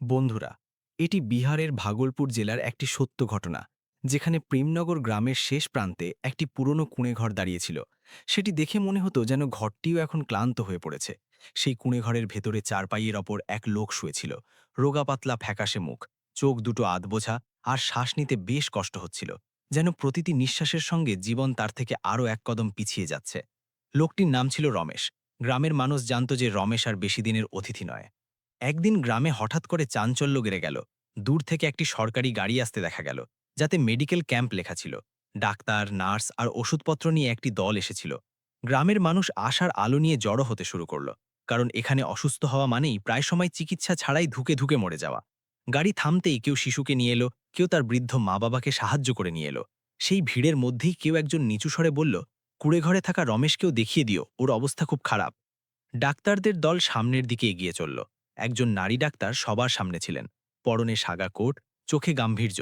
বন্ধুরা, এটি বিহারের ভাগলপুর জেলার একটি সত্য ঘটনা, যেখানে প্রেমনগর গ্রামের শেষ প্রান্তে একটি পুরনো কুঁড়েঘর দাঁড়িয়েছিল। সেটি দেখে মনে হতো যেন ঘরটিও এখন ক্লান্ত হয়ে পড়েছে। সেই কুঁড়েঘরের ভেতরে চারপাইয়ের ওপর এক লোক শুয়েছিল। রোগাপাতলা ফ্যাকাশে মুখ, চোখ দুটো আধবোঝা আর শ্বাস নিতে বেশ কষ্ট হচ্ছিল, যেন প্রতিটি নিঃশ্বাসের সঙ্গে জীবন তার থেকে আরও এক কদম পিছিয়ে যাচ্ছে। লোকটির নাম ছিল রমেশ। গ্রামের মানুষ জানত যে রমেশ আর বেশি দিনের অতিথি নয়। একদিন গ্রামে হঠাৎ করে চাঞ্চল্য গেড়ে গেল। দূর থেকে একটি সরকারি গাড়ি আসতে দেখা গেল, যাতে মেডিকেল ক্যাম্প লেখা ছিল। ডাক্তার, নার্স আর ওষুধপত্র নিয়ে একটি দল এসেছিল। গ্রামের মানুষ আশার আলো নিয়ে জড়ো হতে শুরু করল, কারণ এখানে অসুস্থ হওয়া মানেই প্রায় সময় চিকিৎসা ছাড়াই ধুকে ধুকে মরে যাওয়া। গাড়ি থামতেই কেউ শিশুকে নিয়ে এলো, কেউ তার বৃদ্ধ মা বাবাকে সাহায্য করে নিয়ে এলো। সেই ভিড়ের মধ্যেই কেউ একজন নিচু স্বরে বলল কুড়েঘরে থাকা রমেশকেও দেখিয়ে দিও, ওর অবস্থা খুব খারাপ। ডাক্তারদের দল সামনের দিকে এগিয়ে চলল। একজন নারী ডাক্তার সবার সামনে ছিলেন। পরনে সাগা কোট, চোখে গাম্ভীর্য।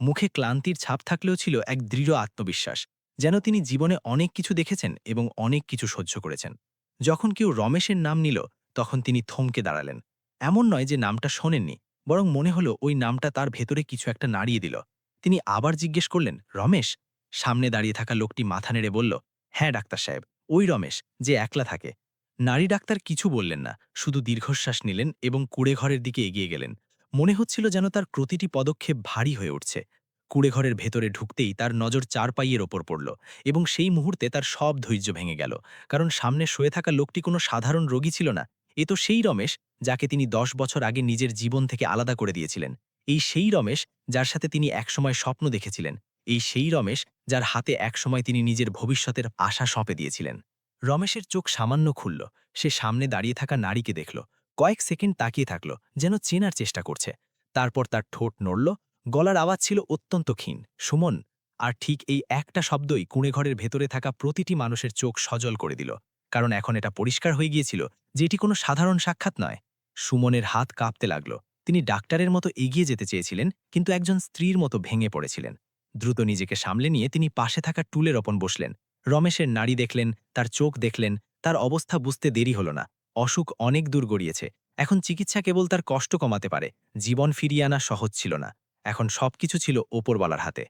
মুখে ক্লান্তির ছাপ থাকলেও ছিল এক দৃঢ় আত্মবিশ্বাস, যেন তিনি জীবনে অনেক কিছু দেখেছেন এবং অনেক কিছু সহ্য করেছেন। যখন কেউ রমেশের নাম নিল, তখন তিনি থমকে দাঁড়ালেন। এমন নয় যে নামটা শোনেননি, বরং মনে হলো ওই নামটা তার ভেতরে কিছু একটা নাড়িয়ে দিল। তিনি আবার জিজ্ঞেস করলেন, রমেশ? সামনে দাঁড়িয়ে থাকা লোকটি মাথা নেড়ে বলল হ্যাঁ ডাক্তার সাহেব, ওই রমেশ, যে একলা থাকে। নারী ডাক্তার কিছু বললেন না, শুধু দীর্ঘশ্বাস নিলেন এবং কুড়েঘরের দিকে এগিয়ে গেলেন। মনে হচ্ছিল যেন তার প্রতিটি পদক্ষেপ ভারী হয়ে উঠছে। কুড়েঘরের ভেতরে ঢুকতেই তার নজর চার পাইয়ের ওপর পড়ল এবং সেই মুহূর্তে তার সব ধৈর্য ভেঙে গেল। কারণ সামনে শুয়ে থাকা লোকটি কোনো সাধারণ রোগী ছিল না। এ তো সেই রমেশ যাকে তিনি দশ বছর আগে নিজের জীবন থেকে আলাদা করে দিয়েছিলেন। এই সেই রমেশ যার সাথে তিনি একসময় স্বপ্ন দেখেছিলেন। এই সেই রমেশ যার হাতে একসময় তিনি নিজের ভবিষ্যতের আশা সঁপে দিয়েছিলেন। রমেশের চোখ সামান্য খুলল। সে সামনে দাঁড়িয়ে থাকা নারীকে দেখল। কয়েক সেকেন্ড তাকিয়ে থাকল, যেন চেনার চেষ্টা করছে। তারপর তার ঠোঁট নড়ল। গলার আওয়াজ ছিল অত্যন্ত ক্ষীণ। সুমন, আর ঠিক এই একটা শব্দই কুঁড়েঘরের ভেতরে থাকা প্রতিটি মানুষের চোখ সজল করে দিল। কারণ এখন এটা পরিষ্কার হয়ে গিয়েছিল যে এটি কোনো সাধারণ সাক্ষাৎ নয়। সুমনের হাত কাঁপতে লাগল। তিনি ডাক্তারের মতো এগিয়ে যেতে চেয়েছিলেন, কিন্তু একজন স্ত্রীর মতো ভেঙে পড়েছিলেন। দ্রুত নিজেকে সামলে নিয়ে তিনি পাশে থাকা টুলের ওপন বসলেন। রমেশের নাড়ি দেখলেন, তার চোখ দেখলেন, তার অবস্থা বুঝতে দেরি হল না। অসুখ অনেক দূর গড়িয়েছে। এখন চিকিৎসা কেবল তার কষ্ট কমাতে পারে, জীবন ফিরিয়ে আনা সহজ ছিল না। এখন সবকিছু ছিল ওপরওয়ালার হাতে।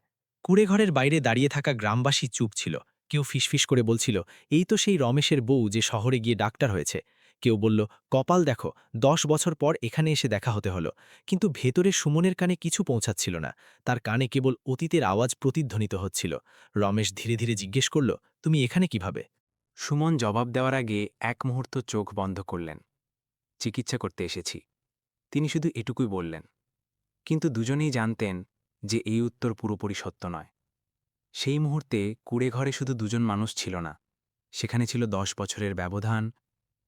কুড়েঘরের বাইরে দাঁড়িয়ে থাকা গ্রামবাসী চুপ ছিল। কেউ ফিসফিস করে বলছিল, এই তো সেই রমেশের বউ যে শহরে গিয়ে ডাক্তার হয়েছে। কেউ বলল, কপাল দেখো, দশ বছর পর এখানে এসে দেখা হতে হলো। কিন্তু ভেতরে সুমনের কানে কিছু পৌঁছাচ্ছিল না। তার কানে কেবল অতীতের আওয়াজ প্রতিধ্বনিত হচ্ছিল। রমেশ ধীরে ধীরে জিজ্ঞেস করল, তুমি এখানে কীভাবে? সুমন জবাব দেওয়ার আগে এক মুহূর্ত চোখ বন্ধ করলেন। চিকিৎসা করতে এসেছি। তিনি শুধু এটুকুই বললেন, কিন্তু দুজনেই জানতেন যে এই উত্তর পুরোপুরি সত্য নয়। সেই মুহূর্তে কুড়ে ঘরে শুধু দুজন মানুষ ছিল না, সেখানে ছিল দশ বছরের ব্যবধান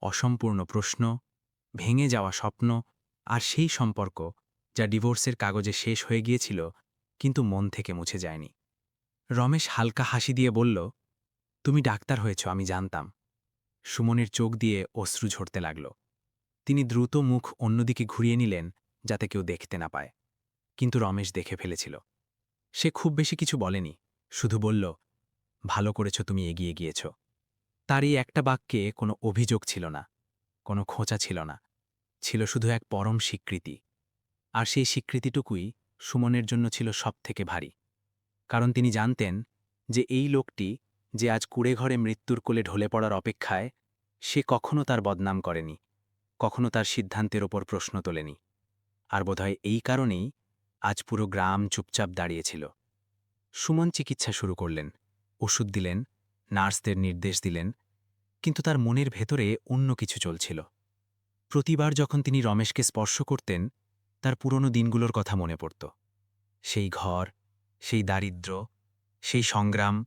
অসম্পূর্ণ প্রশ্ন, ভেঙে যাওয়া স্বপ্ন আর সেই সম্পর্ক যা ডিভোর্সের কাগজে শেষ হয়ে গিয়েছিল কিন্তু মন থেকে মুছে যায়নি। রমেশ হালকা হাসি দিয়ে বলল, তুমি ডাক্তার হয়েছ, আমি জানতাম। সুমনের চোখ দিয়ে অশ্রু ঝরতে লাগল। তিনি দ্রুত মুখ অন্যদিকে ঘুরিয়ে নিলেন যাতে কেউ দেখতে না পায়। কিন্তু রমেশ দেখে ফেলেছিল। সে খুব বেশি কিছু বলেনি, শুধু বলল, ভালো করেছ, তুমি এগিয়ে গিয়েছ। তার এই একটা বাক্যে কোনো অভিযোগ ছিল না, কোনো খোঁচা ছিল না, ছিল শুধু এক পরম স্বীকৃতি। আর সেই স্বীকৃতিটুকুই সুমনের জন্য ছিল সবথেকে ভারী। কারণ তিনি জানতেন যে এই লোকটি যে আজ কুড়ে ঘরে মৃত্যুর কোলে ঢলে পড়ার অপেক্ষায়, সে কখনো তার বদনাম করেনি, কখনো তার সিদ্ধান্তের ওপর প্রশ্ন তোলেনি। আর বোধহয় এই কারণেই আজ পুরো গ্রাম চুপচাপ দাঁড়িয়েছিল সুমন চিকিৎসা শুরু করলেন, ওষুধ দিলেন নার্সদের নির্দেশ দিলেন, কিন্তু তার মনের ভেতরে অন্য কিছু চলছিল। প্রতিবার যখন তিনি রমেশকে স্পর্শ করতেন, তার পুরনো দিনগুলোর কথা মনে পড়ত। সেই ঘর, সেই দারিদ্র্য সেই সংগ্রাম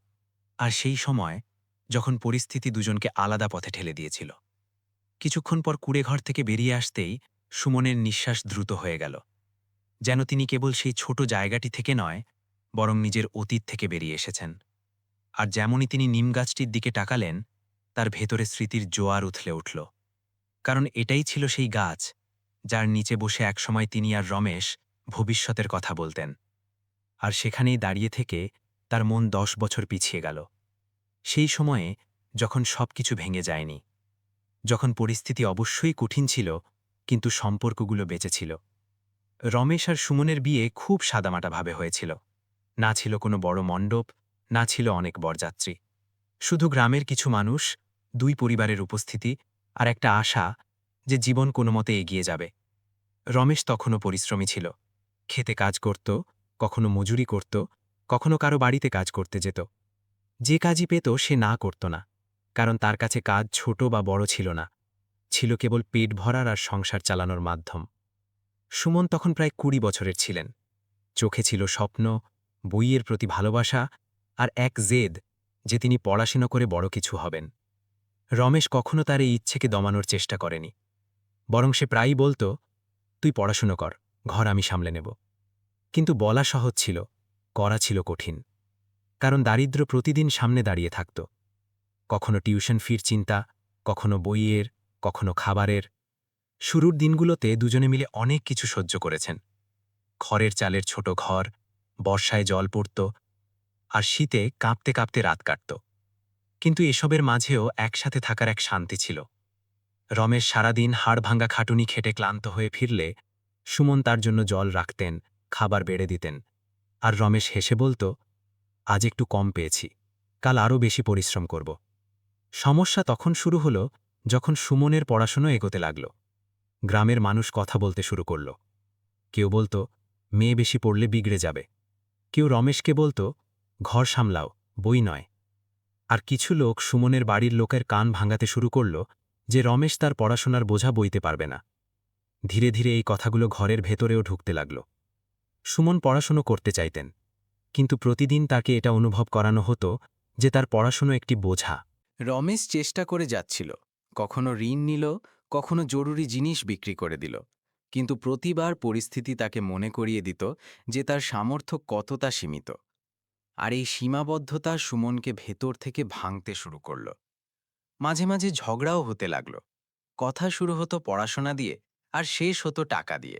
আর সেই সময় যখন পরিস্থিতি দুজনকে আলাদা পথে ঠেলে দিয়েছিল। কিছুক্ষণ পর কুড়েঘর থেকে বেরিয়ে আসতেই সুমনের নিঃশ্বাস দ্রুত হয়ে গেল। যেন তিনি কেবল সেই ছোট জায়গাটি থেকে নয়, বরং নিজের অতীত থেকে বেরিয়ে এসেছেন। আর যেমনই তিনি নিমগাছটির দিকে টাকালেন তার ভেতরে স্মৃতির জোয়ার উথলে উঠল। কারণ এটাই ছিল সেই গাছ, যার নিচে বসে একসময় তিনি আর রমেশ ভবিষ্যতের কথা বলতেন। আর সেখানেই দাঁড়িয়ে থেকে তার মন দশ বছর পিছিয়ে গেল। সেই সময়ে যখন সব কিছু ভেঙে যায়নি, যখন পরিস্থিতি অবশ্যই কঠিন ছিল, কিন্তু সম্পর্কগুলো বেঁচেছিল রমেশ আর সুমনের বিয়ে খুব সাদামাটাভাবে হয়েছিল। না ছিল কোনো বড় মণ্ডপ না ছিল অনেক বরযাত্রী। শুধু গ্রামের কিছু মানুষ, দুই পরিবারের উপস্থিতি আর একটা আশা যে জীবন কোনো মতে এগিয়ে যাবে। রমেশ তখনও পরিশ্রমী ছিল। খেতে কাজ করত, কখনো মজুরি করত, কখনো কারও বাড়িতে কাজ করতে যেত। যে কাজই পেত সে না করত না, কারণ তার কাছে কাজ ছোট বা বড় ছিল না। ছিল কেবল পেট ভরার আর সংসার চালানোর মাধ্যম। সুমন তখন প্রায় কুড়ি বছরের ছিলেন। চোখে ছিল স্বপ্ন, বইয়ের প্রতি ভালোবাসা আর এক জেদ যে তিনি পড়াশোনা করে বড় কিছু হবেন। রমেশ কখনো তার এই ইচ্ছেকে দমানোর চেষ্টা করেনি। বরং সে প্রায়ই বলত, তুই পড়াশুনো কর, ঘর আমি সামলে নেব। কিন্তু বলা সহজ ছিল, করা ছিল কঠিন। কারণ দারিদ্র্য প্রতিদিন সামনে দাঁড়িয়ে থাকত। কখনো টিউশন ফির চিন্তা, কখনো বইয়ের, কখনো খাবারের। শুরুর দিনগুলোতে দুজনে মিলে অনেক কিছু সহ্য করেছেন। খড়ের চালের ছোট ঘর, বর্ষায় জল পড়ত আর শীতে কাঁপতে কাঁপতে রাত কাটত। কিন্তু এসবের মাঝেও একসাথে থাকার এক শান্তি ছিল। রমেশ সারাদিন হাড় ভাঙ্গা খাটুনি খেটে ক্লান্ত হয়ে ফিরলে সুমন তার জন্য জল রাখতেন, খাবার বেড়ে দিতেন। আর রমেশ হেসে বলত, আজ একটু কম পেয়েছি, কাল আরও বেশি পরিশ্রম করব। সমস্যা তখন শুরু হলো যখন সুমনের পড়াশুনো এগোতে লাগল। গ্রামের মানুষ কথা বলতে শুরু করল। কেউ বলতো, মেয়ে বেশি পড়লে বিগড়ে যাবে। কেউ রমেশকে বলতো ঘর সামলাও, বই নয়। আর কিছু লোক সুমনের বাড়ির লোকের কান ভাঙাতে শুরু করল যে রমেশ তার পড়াশোনার বোঝা বইতে পারবে না। ধীরে ধীরে এই কথাগুলো ঘরের ভেতরেও ঢুকতে লাগল। সুমন পড়াশুনো করতে চাইতেন, কিন্তু প্রতিদিন তাকে এটা অনুভব করানো হতো যে তার পড়াশুনো একটি বোঝা। রমেশ চেষ্টা করে যাচ্ছিল, কখনো ঋণ নিল, কখনো জরুরি জিনিস বিক্রি করে দিল, কিন্তু প্রতিবার পরিস্থিতি তাকে মনে করিয়ে দিত যে তার সামর্থ্য কতটা সীমিত। আর এই সীমাবদ্ধতা সুমনকে ভেতর থেকে ভাঙতে শুরু করল। মাঝে মাঝে ঝগড়াও হতে লাগল। কথা শুরু হতো পড়াশোনা দিয়ে আর শেষ হতো টাকা দিয়ে।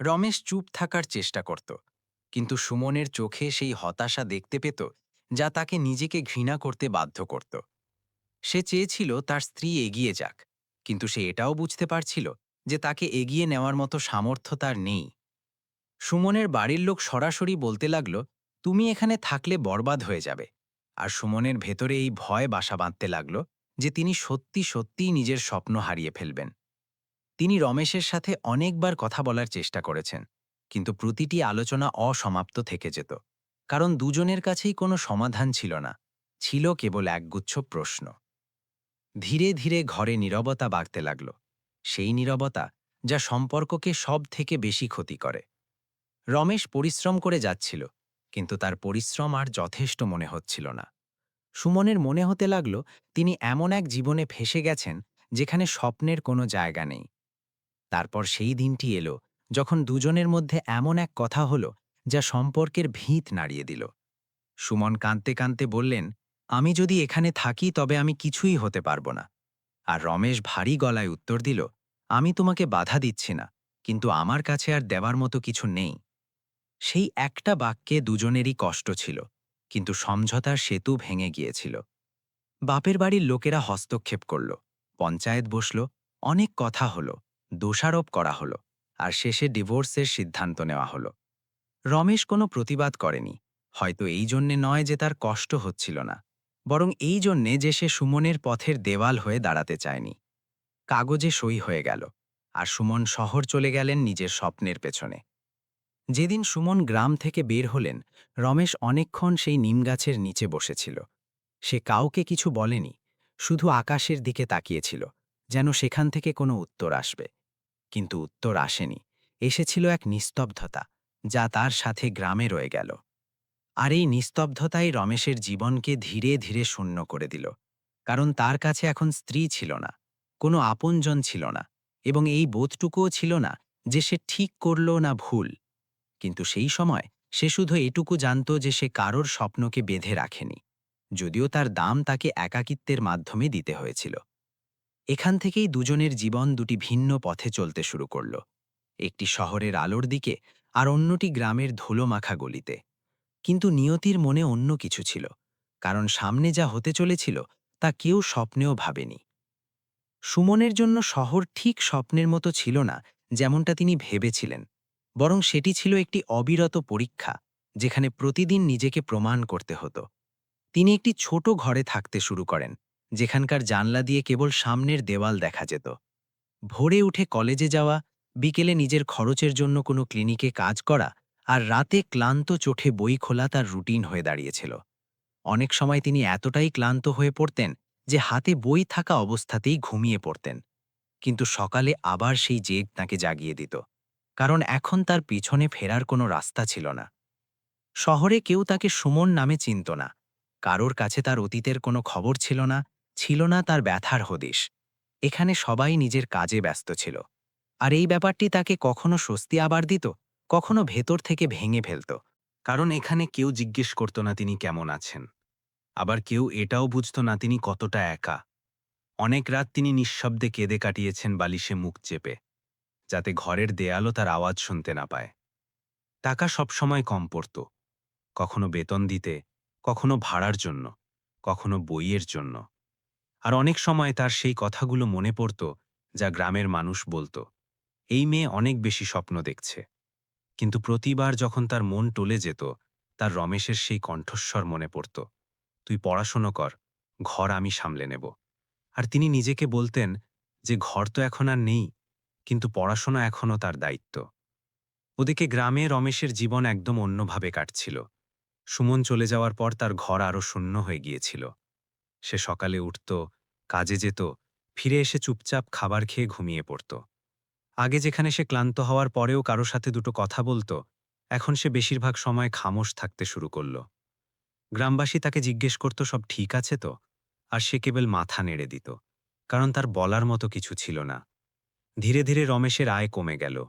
রমেশ চুপ থাকার চেষ্টা করত, কিন্তু সুমনের চোখে সেই হতাশা দেখতে পেত যা তাকে নিজেকে ঘৃণা করতে বাধ্য করত। সে চেয়েছিল তার স্ত্রী এগিয়ে যাক, কিন্তু সে এটাও বুঝতে পারছিল যে তাকে এগিয়ে নেওয়ার মতো সামর্থ্য তার নেই। সুমনের বাড়ির লোক সরাসরি বলতে লাগল তুমি এখানে থাকলে বরবাদ হয়ে যাবে। আর সুমনের ভেতরে এই ভয় বাসা বাঁধতে লাগল যে তিনি সত্যি সত্যিই নিজের স্বপ্ন হারিয়ে ফেলবেন। তিনি রমেশের সাথে অনেকবার কথা বলার চেষ্টা করেছেন, কিন্তু প্রতিটি আলোচনা অসমাপ্ত থেকে যেত। কারণ দুজনের কাছেই কোনো সমাধান ছিল না, ছিল কেবল একগুচ্ছ প্রশ্ন। ধীরে ধীরে ঘরে নীরবতা বাড়তে লাগল, সেই নীরবতা যা সম্পর্ককে সব থেকে বেশি ক্ষতি করে। রমেশ পরিশ্রম করে যাচ্ছিল কিন্তু তার পরিশ্রম আর যথেষ্ট মনে হচ্ছিল না। সুমনের মনে হতে লাগল, তিনি এমন এক জীবনে ফেসে গেছেন, যেখানে স্বপ্নের কোনো জায়গা নেই। তারপর সেই দিনটি এলো, যখন দুজনের মধ্যে এমন এক কথা হলো, যা সম্পর্কের ভিত নাড়িয়ে দিল। সুমন কাঁদতে কাঁদতে বললেন, আমি যদি এখানে থাকি, তবে আমি কিছুই হতে পারব না। আর রমেশ ভারী গলায় উত্তর দিল, আমি তোমাকে বাধা দিচ্ছি না, কিন্তু আমার কাছে আর দেওয়ার মতো কিছু নেই। সেই একটা বাক্যে দুজনেরই কষ্ট ছিল, কিন্তু সমঝোতার সেতু ভেঙে গিয়েছিল। বাপের বাড়ির লোকেরা হস্তক্ষেপ করল, পঞ্চায়েত বসল, অনেক কথা হলো, দোষারোপ করা হলো, আর শেষে ডিভোর্সের সিদ্ধান্ত নেওয়া হলো। রমেশ কোনো প্রতিবাদ করেনি, হয়তো এই জন্যে নয় যে তার কষ্ট হচ্ছিল না, বরং এই জন্যে যে সে সুমনের পথের দেওয়াল হয়ে দাঁড়াতে চায়নি। কাগজে সই হয়ে গেল, আর সুমন শহর চলে গেলেন নিজের স্বপ্নের পেছনে। যেদিন সুমন গ্রাম থেকে বের হলেন, রমেশ অনেকক্ষণ সেই নিমগাছের নিচে বসেছিল। সে কাউকে কিছু বলেনি, শুধু আকাশের দিকে তাকিয়েছিল, যেন সেখান থেকে কোনো উত্তর আসবে। কিন্তু উত্তর আসেনি, এসেছিল এক নিস্তব্ধতা, যা তার সাথে গ্রামে রয়ে গেল। আর এই নিস্তব্ধতাই রমেশের জীবনকে ধীরে ধীরে শূন্য করে দিল, কারণ তার কাছে এখন স্ত্রী ছিল না, কোনো আপনজন ছিল না, এবং এই বোধটুকুও ছিল না যে সে ঠিক করল না ভুল। কিন্তু সেই সময় সে শুধু এটুকু জানত যে সে কারোর স্বপ্নকে বেঁধে রাখেনি, যদিও তার দাম তাকে একাকিত্বের মাধ্যমে দিতে হয়েছিল। এখান থেকেই দুজনের জীবন দুটি ভিন্ন পথে চলতে শুরু করল, একটি শহরের আলোর দিকে আর অন্যটি গ্রামের ধুলোমাখা গলিতে। কিন্তু নিয়তির মনে অন্য কিছু ছিল, কারণ সামনে যা হতে চলেছিল তা কেউ স্বপ্নেও ভাবেনি। সুমনের জন্য শহর ঠিক স্বপ্নের মতো ছিল না, যেমনটা তিনি ভেবেছিলেন। বরং সেটি ছিল একটি অবিরত পরীক্ষা, যেখানে প্রতিদিন নিজেকে প্রমাণ করতে হতো। তিনি একটি ছোট ঘরে থাকতে শুরু করেন, যেখানকার জানলা দিয়ে কেবল সামনের দেওয়াল দেখা যেত। ভোরে উঠে কলেজে যাওয়া, বিকেলে নিজের খরচের জন্য কোনো ক্লিনিকে কাজ করা আর রাতে ক্লান্ত চোখে বই খোলা তার রুটিন হয়ে দাঁড়িয়েছিল। অনেক সময় তিনি এতটাই ক্লান্ত হয়ে পড়তেন যে হাতে বই থাকা অবস্থাতেই ঘুমিয়ে পড়তেন। কিন্তু সকালে আবার সেই জেদ তাকে জাগিয়ে দিত। কারণ এখন তার পিছনে ফেরার কোনো রাস্তা ছিল না। শহরে কেউ তাকে সুমন নামে চিনত না। কারোর কাছে তার অতীতের কোনো খবর ছিল না ছিল না তার ব্যথার হদিশ। এখানে সবাই নিজের কাজে ব্যস্ত ছিল। আর এই ব্যাপারটি তাকে কখনো স্বস্তি আবার দিত, কখনো ভেতর থেকে ভেঙে ফেলত। কারণ এখানে কেউ জিজ্ঞেস করত না তিনি কেমন আছেন। আবার কেউ এটাও বুঝত না তিনি কতটা একা। অনেক রাত তিনি নিঃশব্দে কেঁদে কাটিয়েছেন বালিশে মুখ চেপে। যাতে ঘরের দেয়ালও তার আওয়াজ শুনতে না পায়। টাকা সবসময় কম পড়ত। কখনো বেতন দিতে, কখনো ভাড়ার জন্য, কখনো বইয়ের জন্য। আর অনেক সময় তার সেই কথাগুলো মনে পড়ত যা গ্রামের মানুষ বলতো। এই মেয়ে অনেক বেশি স্বপ্ন দেখছে। কিন্তু প্রতিবার যখন তার মন টলে যেত, তার রমেশের সেই কণ্ঠস্বর মনে পড়ত, তুই পড়াশোনা কর, ঘর আমি সামলে নেব। আর তিনি নিজেকে বলতেন যে, ঘর তো এখন আর নেই। কিন্তু পড়াশোনা এখনও তার দায়িত্ব। ওদিকে গ্রামে রমেশের জীবন একদম অন্যভাবে কাটছিল। সুমন চলে যাওয়ার পর তার ঘর আরও শূন্য হয়ে গিয়েছিল। সে সকালে উঠত, কাজে যেত, ফিরে এসে চুপচাপ খাবার খেয়ে ঘুমিয়ে পড়ত। আগে যেখানে সে ক্লান্ত হওয়ার পরেও কারও সাথে দুটো কথা বলতো, এখন সে বেশিরভাগ সময় খামোশ থাকতে শুরু করল। গ্রামবাসী তাকে জিজ্ঞেস করত, সব ঠিক আছে তো? আর সে কেবল মাথা নেড়ে দিত, কারণ তার বলার মতো কিছু ছিল না। ধীরে ধীরে রমেশের আয় কমে গেল।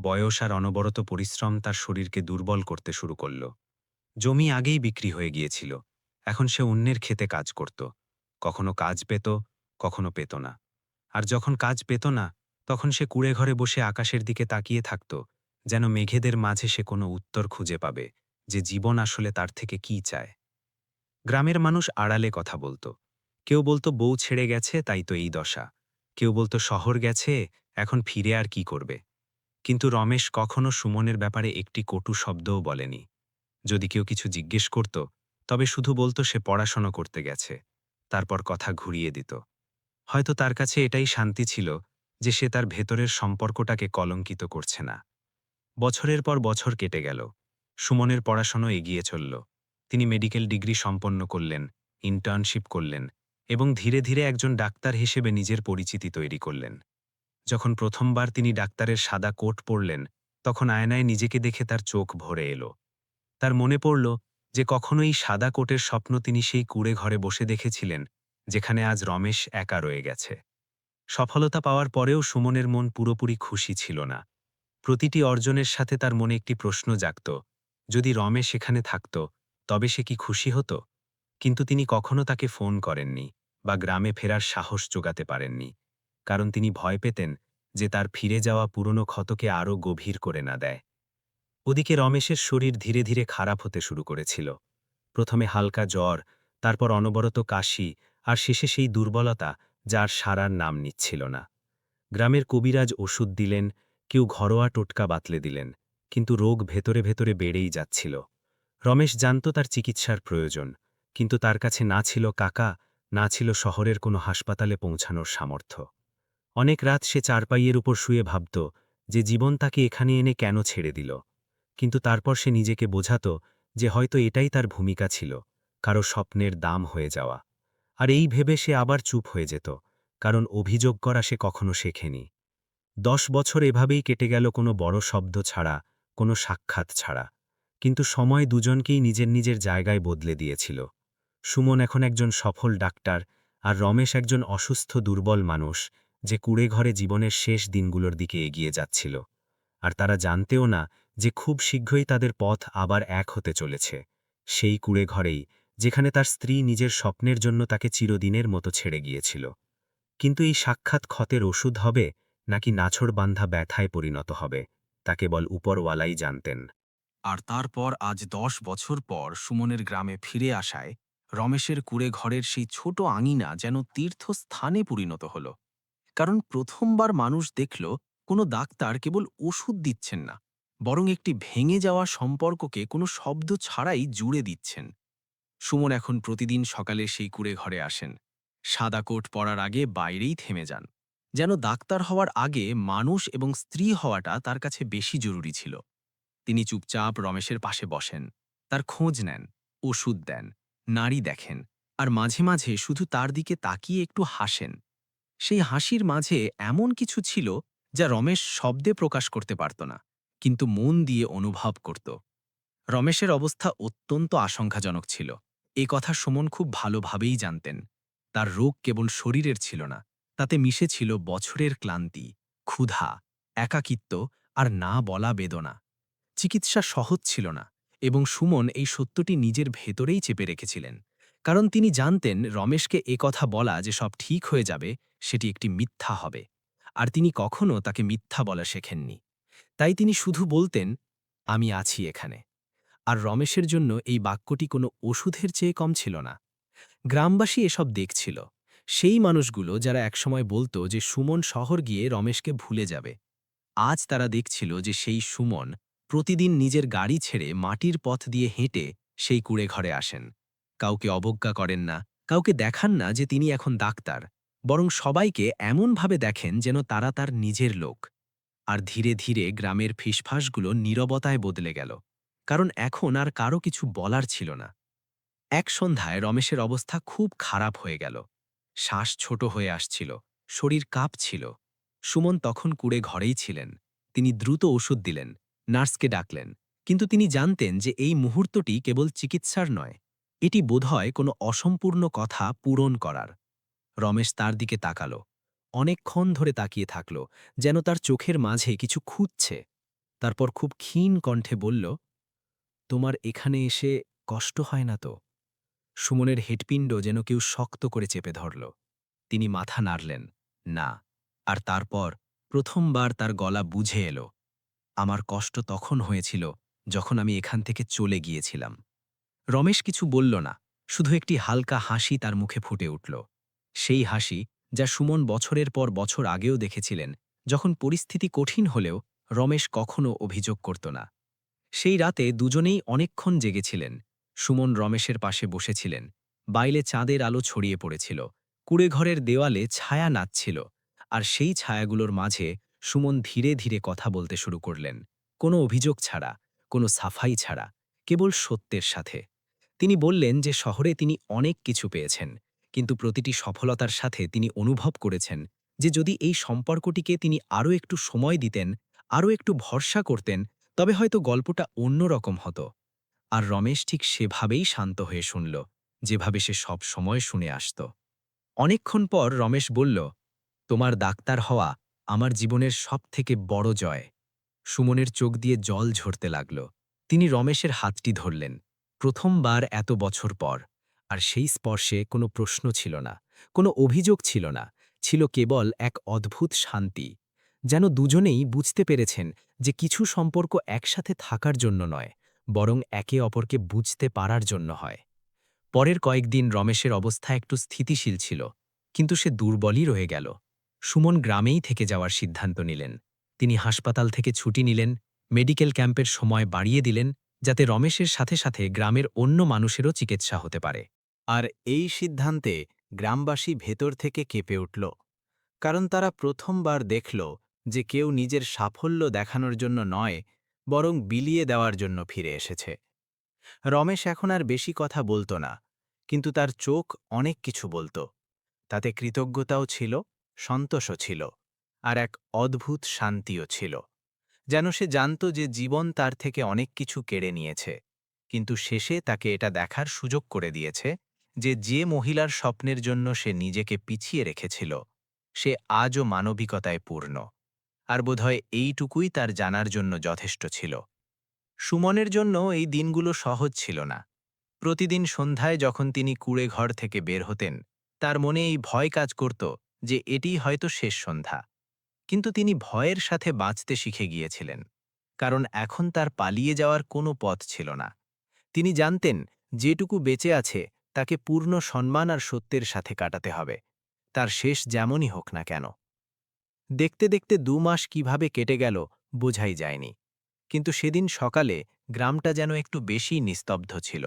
বয়স আর অনবরত পরিশ্রম তার শরীরকে দুর্বল করতে শুরু করল। জমি আগেই বিক্রি হয়ে গিয়েছিল। এখন সে অন্যের খেতে কাজ করত। কখনো কাজ পেত, কখনো পেত না। আর যখন কাজ পেত না, তখন সে কুড়ে ঘরে বসে আকাশের দিকে তাকিয়ে থাকত, যেন মেঘেদের মাঝে সে কোনো উত্তর খুঁজে পাবে, যে জীবন আসলে তার থেকে কি চায়। গ্রামের মানুষ আড়ালে কথা বলতো। কেউ বলতো, বউ ছেড়ে গেছে, তাই তো এই দশা। কেউ বলতো, শহর গেছে, এখন ফিরে আর কি করবে? কিন্তু রমেশ কখনো সুমনের ব্যাপারে একটি কটু শব্দও বলেনি। যদি কেউ কিছু জিজ্ঞেস করত, তবে শুধু বলতো, সে পড়াশোনা করতে গেছে। তারপর কথা ঘুরিয়ে দিত। হয়তো তার কাছে এটাই শান্তি ছিল যে সে তার ভেতরের সম্পর্কটাকে কলঙ্কিত করছে না। বছরের পর বছর কেটে গেল। সুমনের পড়াশোনা এগিয়ে চলল। তিনি মেডিকেল ডিগ্রি সম্পন্ন করলেন, ইন্টার্নশিপ করলেন এবং ধীরে ধীরে একজন ডাক্তার হিসেবে নিজের পরিচিতি তৈরি করলেন। যখন প্রথমবার তিনি ডাক্তারের সাদা কোট পরলেন, তখন আয়নায় নিজেকে দেখে তার চোখ ভরে এলো। তার মনে পড়ল যে কখনো এই সাদা কোটের স্বপ্ন তিনি সেই কুড়ে ঘরে বসে দেখেছিলেন, যেখানে আজ রমেশ একা রয়ে গেছে। সফলতা পাওয়ার পরেও সুমনের মন পুরোপুরি খুশি ছিল না। প্রতিটি অর্জনের সাথে তার মনে একটি প্রশ্ন জাগত, যদি রমেশ এখানে থাকত, তবে সে কি খুশি হতো? কিন্তু তিনি কখনো তাকে ফোন করেননি। বা গ্রামে ফেরার সাহস জোগাতে পারেননি, কারণ তিনি ভয় পেতেন যে তার ফিরে যাওয়া পুরনো ক্ষতকে আরও গভীর করে না দেয়। ওদিকে রমেশের শরীর ধীরে ধীরে খারাপ হতে শুরু করেছিল। প্রথমে হালকা জ্বর, তারপর অনবরত কাশি, আর শেষে সেই দুর্বলতা যার সারার নাম নিচ্ছিল না। গ্রামের কবিরাজ ওষুধ দিলেন, কেউ ঘরোয়া টোটকা বাতলে দিলেন, কিন্তু রোগ ভেতরে ভেতরে বেড়েই যাচ্ছিল। রমেশ জানত তার চিকিৎসার প্রয়োজন, কিন্তু তার কাছে না ছিল কাকা না ছিল শহরের কোনো হাসপাতালে পৌঁছানোর সামর্থ্য। অনেক রাত সে চারপাইয়ের উপর শুয়ে ভাবত যে জীবন তাকে এখানে এনে কেন ছেড়ে দিল। কিন্তু তারপর সে নিজেকে বোঝাত যে হয়তো এটাই তার ভূমিকা ছিল, কারও স্বপ্নের দাম হয়ে যাওয়া। আর এই ভেবে সে আবার চুপ হয়ে যেত, কারণ অভিযোগ করা সে কখনো শেখেনি। দশ বছর এভাবেই কেটে গেল কোনো বড় শব্দ ছাড়া, কোনো সাক্ষাৎ ছাড়া। কিন্তু সময় দুজনকেই নিজের নিজের জায়গায় বদলে দিয়েছিল। সুমন এখন একজন সফল ডাক্তার আর রমেশ একজন অসুস্থ দুর্বল মানুষ যে কুড়ে ঘরে জীবনের শেষ দিনগুলোর দিকে এগিয়ে যাচ্ছিল। আর তারা জানতেও না যে খুব শীঘ্রই তাদের পথ আবার এক হতে চলেছে। সেই কুড়ে ঘরেই যেখানে তার স্ত্রী নিজের স্বপ্নের জন্য তাকে চিরদিনের মতো ছেড়ে গিয়েছিল। কিন্তু এই সাক্ষাৎ ক্ষতের ওষুধ হবে নাকি নাছড় বান্ধা ব্যথায় পরিণত হবে, তা কেবল উপরওয়ালাই জানতেন। আর তারপর আজ দশ বছর পর সুমনের গ্রামে ফিরে আসায় রমেশের কুড়ে ঘরের সেই ছোট আঙিনা যেন তীর্থস্থানে পরিণত হল। কারণ প্রথমবার মানুষ দেখল, কোনো ডাক্তার কেবল ওষুধ দিচ্ছেন না, বরং একটি ভেঙে যাওয়া সম্পর্ককে কোনো শব্দ ছাড়াই জুড়ে দিচ্ছেন। সুমন এখন প্রতিদিন সকালে সেই কুড়ে ঘরে আসেন। সাদা কোট পরার আগে বাইরেই থেমে যান। যেন ডাক্তার হওয়ার আগে মানুষ এবং স্ত্রী হওয়াটা তার কাছে বেশি জরুরি ছিল। তিনি চুপচাপ রমেশের পাশে বসেন, তার খোঁজ নেন, ওষুধ দেন নারী দেখেন আর মাঝে মাঝে শুধু তার দিকে তাকিয়ে একটু হাসেন। সেই হাসির মাঝে এমন কিছু ছিল যা রমেশ শব্দে প্রকাশ করতে পারত না, কিন্তু মন দিয়ে অনুভব করত। রমেশের অবস্থা অত্যন্ত আশঙ্কাজনক ছিল। এ কথা সুমন খুব ভালোভাবেই জানতেন। তার রোগ কেবল শরীরের ছিল না, তাতে মিশে ছিল বছরের ক্লান্তি, ক্ষুধা, একাকিত্ব আর না বলা বেদনা। চিকিৎসা সহজ ছিল না এবং সুমন এই সত্যটি নিজের ভেতরেই চেপে রেখেছিলেন। কারণ তিনি জানতেন রমেশকে এ কথা বলা যে সব ঠিক হয়ে যাবে, সেটি একটি মিথ্যা হবে। আর তিনি কখনও তাকে মিথ্যা বলা শেখেননি। তাই তিনি শুধু বলতেন, আমি আছি এখানে। আর রমেশের জন্য এই বাক্যটি কোনো ওষুধের চেয়ে কম ছিল না। গ্রামবাসী এসব দেখছিল। সেই মানুষগুলো যারা একসময় বলতো যে সুমন শহর গিয়ে রমেশকে ভুলে যাবে। আজ তারা দেখছিল যে সেই সুমন প্রতিদিন নিজের গাড়ি ছেড়ে মাটির পথ দিয়ে হেঁটে সেই কুড়ে ঘরে আসেন। কাউকে অবজ্ঞা করেন না, কাউকে দেখান না যে তিনি এখন ডাক্তার। বরং সবাইকে এমনভাবে দেখেন যেন তারা তার নিজের লোক। আর ধীরে ধীরে গ্রামের ফিসফাসগুলো নীরবতায় বদলে গেল। কারণ এখন আর কারও কিছু বলার ছিল না। এক সন্ধ্যায় রমেশের অবস্থা খুব খারাপ হয়ে গেল। শ্বাস ছোট হয়ে আসছিল, শরীর কাঁপছিল। সুমন তখন কুড়ে ঘরেই ছিলেন। তিনি দ্রুত ওষুধ দিলেন। নার্সকে ডাকলেন। কিন্তু তিনি জানতেন যে এই মুহূর্তটি কেবল চিকিৎসার নয়, এটি বোধহয় কোনো অসম্পূর্ণ কথা পূরণ করার। রমেশ তার দিকে তাকালো, অনেকক্ষণ ধরে তাকিয়ে থাকল, যেন তার চোখের মাঝে কিছু খুঁজছে। তারপর খুব ক্ষীণ কণ্ঠে বলল, তোমার এখানে এসে কষ্ট হয় না তো? সুমনের হেডপিণ্ড যেন কেউ শক্ত করে চেপে ধরল। তিনি মাথা নাড়লেন, না। আর তারপর প্রথমবার তার গলা বুঝে এলো। আমার কষ্ট তখন হয়েছিল, যখন আমি এখান থেকে চলে গিয়েছিলাম। রমেশ কিছু বলল না, শুধু একটি হালকা হাসি তার মুখে ফুটে উঠল। সেই হাসি, যা সুমন বছরের পর বছর আগেও দেখেছিলেন, যখন পরিস্থিতি কঠিন হলেও রমেশ কখনো অভিযোগ করত না। সেই রাতে দুজনেই অনেকক্ষণ জেগেছিলেন। সুমন রমেশের পাশে বসেছিলেন, বাইলে চাঁদের আলো ছড়িয়ে পড়েছিল, কুড়েঘরের দেওয়ালে ছায়া নাচছিল, আর সেই ছায়াগুলোর মাঝে সুমন ধীরে ধীরে কথা বলতে শুরু করলেন। কোনো অভিযোগ ছাড়া, কোনো সাফাই ছাড়া, কেবল সত্যের সাথে। তিনি বললেন যে শহরে তিনি অনেক কিছু পেয়েছেন, কিন্তু প্রতিটি সফলতার সাথে তিনি অনুভব করেছেন যে যদি এই সম্পর্কটিকে তিনি আরও একটু সময় দিতেন, আরও একটু ভরসা করতেন, তবে হয়তো গল্পটা অন্যরকম হতো। আর রমেশ ঠিক সেভাবেই শান্ত হয়ে শুনল, যেভাবে সে সব সময় শুনে আসত। অনেকক্ষণ পর রমেশ বলল, তোমার ডাক্তার হওয়া আমার জীবনের সবথেকে বড় জয়। সুমনের চোখ দিয়ে জল ঝরতে লাগল। তিনি রমেশের হাতটি ধরলেন। প্রথমবার এত বছর পর। আর সেই স্পর্শে কোনো প্রশ্ন ছিল না। কোনো অভিযোগ ছিল না। ছিল কেবল এক অদ্ভুত শান্তি। যেন দুজনেই বুঝতে পেরেছেন যে কিছু সম্পর্ক একসাথে থাকার জন্য নয়, বরং একে অপরকে বুঝতে পারার জন্য হয়। পরের কয়েকদিন রমেশের অবস্থা একটু স্থিতিশীল ছিল, কিন্তু সে দুর্বলই রয়ে গেল। সুমন গ্রামেই থেকে যাওয়ার সিদ্ধান্ত নিলেন। তিনি হাসপাতাল থেকে ছুটি নিলেন, মেডিকেল ক্যাম্পের সময় বাড়িয়ে দিলেন, যাতে রমেশের সাথে সাথে গ্রামের অন্য মানুষেরও চিকিৎসা হতে পারে। আর এই সিদ্ধান্তে গ্রামবাসী ভেতর থেকে কেঁপে উঠল, কারণ তারা প্রথমবার দেখল যে কেউ নিজের সাফল্য দেখানোর জন্য নয়, বরং বিলিয়ে দেওয়ার জন্য ফিরে এসেছে। রমেশ এখন আর বেশি কথা বলতো না, কিন্তু তার চোখ অনেক কিছু বলতো, তাতে কৃতজ্ঞতাও ছিল সন্তোষও ছিল আর এক অদ্ভুত শান্তিও ছিল। যেন সে জানত যে জীবন তার থেকে অনেক কিছু কেড়ে নিয়েছে, কিন্তু শেষে তাকে এটা দেখার সুযোগ করে দিয়েছে যে যে মহিলার স্বপ্নের জন্য সে নিজেকে পিছিয়ে রেখেছিল, সে আজও মানবিকতায় পূর্ণ আর বোধহয় এইটুকুই তার জানার জন্য যথেষ্ট ছিল। সুমনের জন্য এই দিনগুলো সহজ ছিল না। প্রতিদিন সন্ধ্যায় যখন তিনি কুড়ে ঘর থেকে বের হতেন, তার মনে এই ভয় কাজ করত যে এটি হয়তো শেষ সন্ধ্যা। কিন্তু তিনি ভয়ের সাথে বাঁচতে শিখে গিয়েছিলেন, কারণ এখন তার পালিয়ে যাওয়ার কোনো পথ ছিল না। তিনি জানতেন, যেটুকু বেঁচে আছে, তাকে পূর্ণ সম্মান আর সত্যের সাথে কাটাতে হবে। তার শেষ যেমনই হোক না কেন। দেখতে দেখতে দু মাস কীভাবে কেটে গেল, বোঝাই যায়নি। কিন্তু সেদিন সকালে গ্রামটা যেন একটু বেশি নিস্তব্ধ ছিল।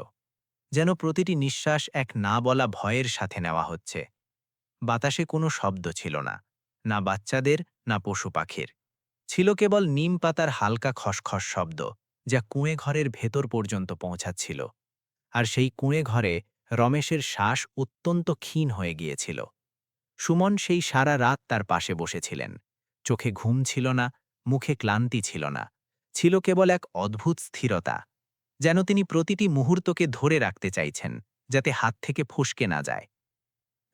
যেন প্রতিটি নিঃশ্বাস এক না বলা ভয়ের সাথে নেওয়া হচ্ছে। বাতাসে কোনো শব্দ ছিল না না বাচ্চাদের, না পশু পাখির। ছিল কেবল নিম পাতার হালকা খসখস শব্দ, যা কুঁয়ে ঘরের ভেতর পর্যন্ত পৌঁছাচ্ছিল। আর সেই কুঁয়ে ঘরে রমেশের শ্বাস অত্যন্ত ক্ষীণ হয়ে গিয়েছিল। সুমন সেই সারা রাত তার পাশে বসেছিলেন। চোখে ঘুম ছিল না, মুখে ক্লান্তি ছিল না। ছিল কেবল এক অদ্ভুত স্থিরতা, যেন তিনি প্রতিটি মুহূর্তকে ধরে রাখতে চাইছেন, যাতে হাত থেকে ফুসকে না যায়।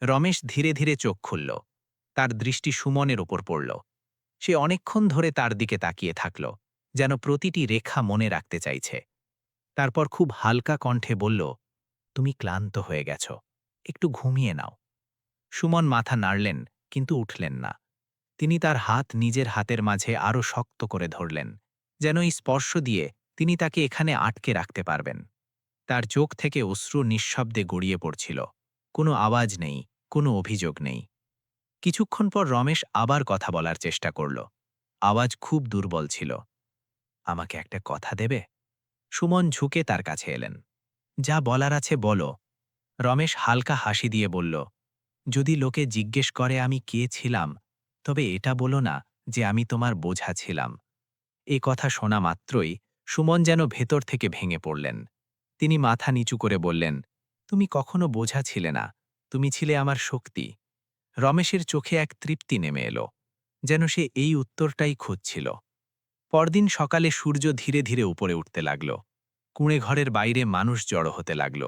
রমেশ ধীরে ধীরে চোখ খুলল। তার দৃষ্টি সুমনের ওপর পড়ল। সে অনেকক্ষণ ধরে তার দিকে তাকিয়ে থাকল, যেন প্রতিটি রেখা মনে রাখতে চাইছে। তারপর খুব হালকা কণ্ঠে বলল, তুমি ক্লান্ত হয়ে গেছ, একটু ঘুমিয়ে নাও। সুমন মাথা নাড়লেন, কিন্তু উঠলেন না। তিনি তার হাত নিজের হাতের মাঝে আরও শক্ত করে ধরলেন, যেন এই স্পর্শ দিয়ে তিনি তাকে এখানে আটকে রাখতে পারবেন। তার চোখ থেকে অশ্রু নিঃশব্দে গড়িয়ে পড়ছিল। কোনো আওয়াজ নেই, কোনো অভিযোগ নেই। কিছুক্ষণ পর রমেশ আবার কথা বলার চেষ্টা করল। আওয়াজ খুব দুর্বল ছিল। আমাকে একটা কথা দেবে? সুমন ঝুঁকে তার কাছে এলেন। যা বলার আছে বলো। রমেশ হালকা হাসি দিয়ে বলল, যদি লোকে জিজ্ঞেস করে আমি কে ছিলাম, তবে এটা বলো না যে আমি তোমার বোঝা ছিলাম। এ কথা শোনা মাত্রই সুমন যেন ভেতর থেকে ভেঙে পড়লেন। তিনি মাথা নিচু করে বললেন তুমি কখনো বোঝা ছিলে না, তুমি ছিলে আমার শক্তি। রমেশের চোখে এক তৃপ্তি নেমে এলো, যেন সে এই উত্তরটাই খুঁজছিল। পরদিন সকালে সূর্য ধীরে ধীরে উপরে উঠতে লাগল, কুঁড়ে ঘরের বাইরে মানুষ জড়ো হতে লাগল।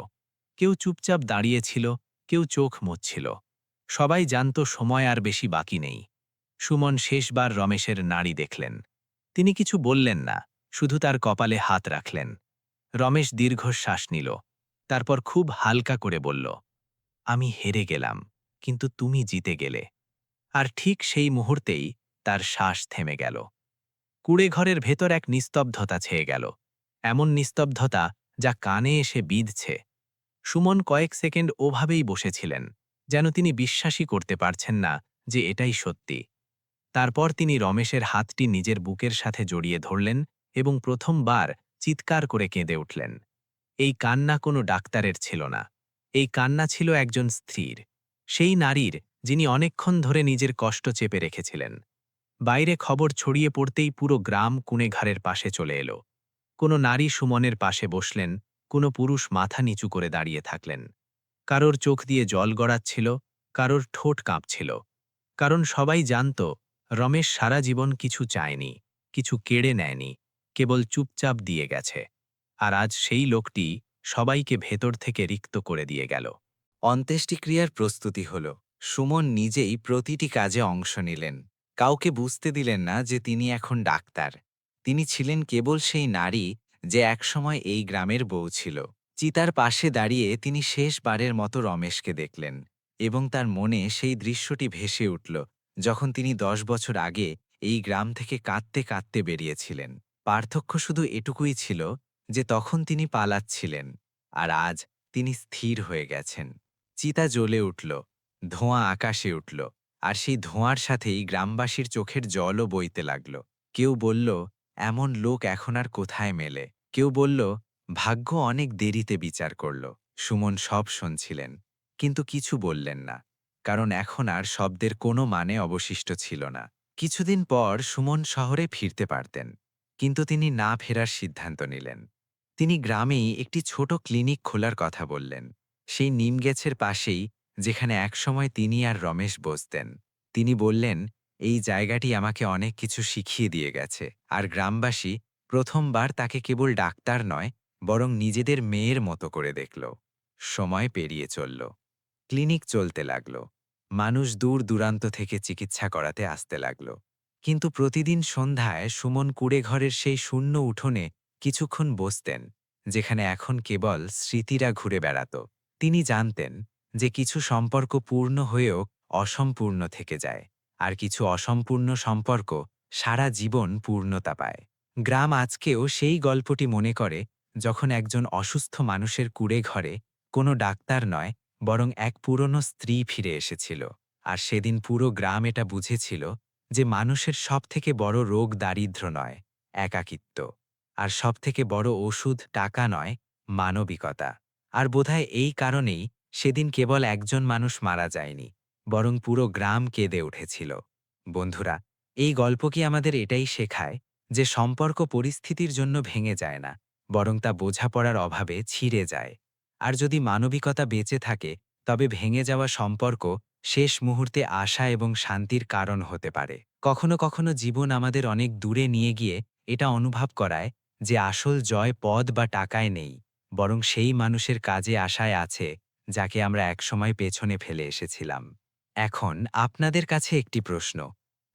কেউ চুপচাপ দাঁড়িয়েছিল কেউ চোখ মুচ্ছিল সবাই জানত সময় আর বেশি বাকি নেই। সুমন শেষবার রমেশের নাড়ি দেখলেন। তিনি কিছু বললেন না, শুধু তার কপালে হাত রাখলেন। রমেশ দীর্ঘশ্বাস নিল। তারপর খুব হালকা করে বলল, আমি হেরে গেলাম, কিন্তু তুমি জিতে গেলে। আর ঠিক সেই মুহূর্তেই তার শ্বাস থেমে গেল। কুড়ে ঘরের ভেতর এক নিস্তব্ধতা ছেয়ে গেল, এমন নিস্তব্ধতা যা কানে এসে বিঁধছে। সুমন কয়েক সেকেন্ড ওভাবেই বসেছিলেন, যেন তিনি বিশ্বাসই করতে পারছেন না যে এটাই সত্যি। তারপর তিনি রমেশের হাতটি নিজের বুকের সাথে জড়িয়ে ধরলেন এবং প্রথমবার চিৎকার করে কেঁদে উঠলেন। এই কান্না কোনো ডাক্তারের ছিল না। এই কান্না ছিল একজন স্ত্রীর। সেই নারীর, যিনি অনেকক্ষণ ধরে নিজের কষ্ট চেপে রেখেছিলেন। বাইরে খবর ছড়িয়ে পড়তেই পুরো গ্রাম কুণেঘাড়ের পাশে চলে এলো। কোনো নারী সুমনের পাশে বসলেন, কোনো পুরুষ মাথা নিচু করে দাঁড়িয়ে থাকলেন। কারোর চোখ দিয়ে জল গড়াচ্ছিল, কারোর ঠোঁট কাঁপছিল। কারণ সবাই জানত, রমেশ সারা জীবন কিছু চায়নি, কিছু কেড়ে নেয়নি, কেবল চুপচাপ দিয়ে গেছে। আর আজ সেই লোকটি সবাইকে ভেতর থেকে রিক্ত করে দিয়ে গেল। অন্ত্যেষ্টিক্রিয়ার প্রস্তুতি হল, সুমন নিজেই প্রতিটি কাজে অংশ নিলেন। কাউকে বুঝতে দিলেন না যে তিনি এখন ডাক্তার। তিনি ছিলেন কেবল সেই নারী যে একসময় এই গ্রামের বউ ছিল। চিতার পাশে দাঁড়িয়ে তিনি শেষবারের মতো রমেশকে দেখলেন এবং তার মনে সেই দৃশ্যটি ভেসে উঠল যখন তিনি দশ বছর আগে এই গ্রাম থেকে কাঁদতে কাঁদতে বেরিয়েছিলেন। পার্থক্য শুধু এটুকুই ছিল যে তখন তিনি পালাচ্ছিলেন আর আজ তিনি স্থির হয়ে গেছেন। চিতা জ্বলে উঠল, ধোঁয়া আকাশে উঠল আর সেই ধোঁয়ার সাথেই গ্রামবাসীর চোখের জলও বইতে লাগল। কেউ বলল, এমন লোক এখন আর কোথায় মেলে? কেউ বলল, ভাগ্য অনেক দেরিতে বিচার করল। সুমন সব শুনছিলেন কিন্তু কিছু বললেন না কারণ এখন আর শব্দের কোনো মানে অবশিষ্ট ছিল না। কিছুদিন পর সুমন শহরে ফিরতে পারতেন কিন্তু তিনি না ফেরার সিদ্ধান্ত নিলেন। তিনি গ্রামেই একটি ছোট ক্লিনিক খোলার কথা বললেন। সেই নিমগেছের পাশেই, যেখানে একসময় তিনি আর রমেশ বসতেন, তিনি বললেন, এই জায়গাটি আমাকে অনেক কিছু শিখিয়ে দিয়ে গেছে, আর গ্রামবাসী প্রথমবার তাকে কেবল ডাক্তার নয়, বরং নিজেদের মেয়ের মতো করে দেখল। সময় পেরিয়ে চলল। ক্লিনিক চলতে লাগল। মানুষ দূর দূরান্ত থেকে চিকিৎসা করাতে আসতে লাগল। কিন্তু প্রতিদিন সন্ধ্যায় সুমন কুড়ে ঘরের সেই শূন্য উঠোনে কিছুক্ষণ বসতেন, যেখানে এখন কেবল স্মৃতিরা ঘুরে বেড়াত। তিনি জানতেন যে কিছু সম্পর্ক পূর্ণ হয়েও অসম্পূর্ণ থেকে যায়, আর কিছু অসম্পূর্ণ সম্পর্ক সারা জীবন পূর্ণতা পায়। গ্রাম আজকেও সেই গল্পটি মনে করে যখন একজন অসুস্থ মানুষের কুড়ে ঘরে কোনো ডাক্তার নয়, বরং এক পুরনো স্ত্রী ফিরে এসেছিল, আর সেদিন পুরো গ্রাম এটা বুঝেছিল যে মানুষের সবথেকে বড় রোগ দারিদ্র্য নয়, একাকিত্ব। আর সবথেকে বড় ওষুধ টাকা নয়, মানবিকতা। আর বোধহয় এই কারণেই সেদিন কেবল একজন মানুষ মারা যায়নি, বরং পুরো গ্রাম কেঁদে উঠেছিল। বন্ধুরা, এই গল্প কি আমাদের এটাই শেখায় যে সম্পর্ক পরিস্থিতির জন্য ভেঙে যায় না, বরং তা বোঝাপড়ার অভাবে ছিঁড়ে যায়? আর যদি মানবিকতা বেঁচে থাকে, তবে ভেঙে যাওয়া সম্পর্ক শেষ মুহূর্তে আশা এবং শান্তির কারণ হতে পারে। কখনো কখনো জীবন আমাদের অনেক দূরে নিয়ে গিয়ে এটা অনুভব করায় যে আসল জয় পদ বা টাকায় নেই, বরং সেই মানুষের কাজে আশায় আছে, যাকে আমরা একসময় পেছনে ফেলে এসেছিলাম। এখন আপনাদের কাছে একটি প্রশ্ন।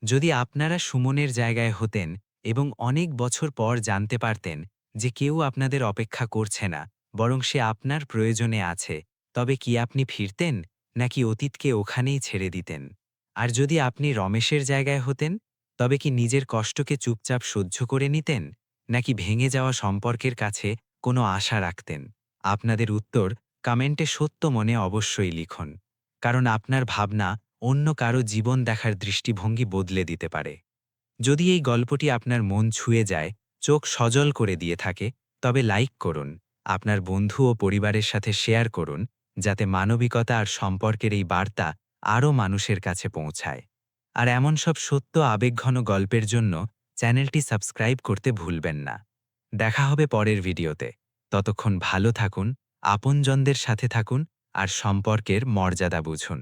যদি আপনারা সুমনের জায়গায় হতেন এবং অনেক বছর পর জানতে পারতেন যে কেউ আপনাদের অপেক্ষা করছে না, বরং সে আপনার প্রয়োজনে আছে, তবে কি আপনি ফিরতেন, নাকি অতীতকে ওখানেই ছেড়ে দিতেন? আর যদি আপনি রমেশের জায়গায় হতেন, তবে কি নিজের কষ্টকে চুপচাপ সহ্য করে নিতেন? নাকি ভেঙে যাওয়া সম্পর্কের কাছে কোনো আশা রাখতেন? আপনাদের উত্তর কমেন্টে সত্য মনে অবশ্যই লিখুন, কারণ আপনার ভাবনা অন্য কারও জীবন দেখার দৃষ্টিভঙ্গি বদলে দিতে পারে। যদি এই গল্পটি আপনার মন ছুঁয়ে যায়, চোখ সজল করে দিয়ে থাকে, তবে লাইক করুন, আপনার বন্ধু ও পরিবারের সাথে শেয়ার করুন, যাতে মানবিকতা আর সম্পর্কের এই বার্তা আরও মানুষের কাছে পৌঁছায়। আর এমন সব সত্য আবেগঘন গল্পের জন্য চ্যানেলটি সাবস্ক্রাইব করতে ভুলবেন না। দেখা হবে পরের ভিডিওতে। ততক্ষণ ভালো থাকুন, আপনজনদের সাথে থাকুন, আর সম্পর্কের মর্যাদা বুঝুন।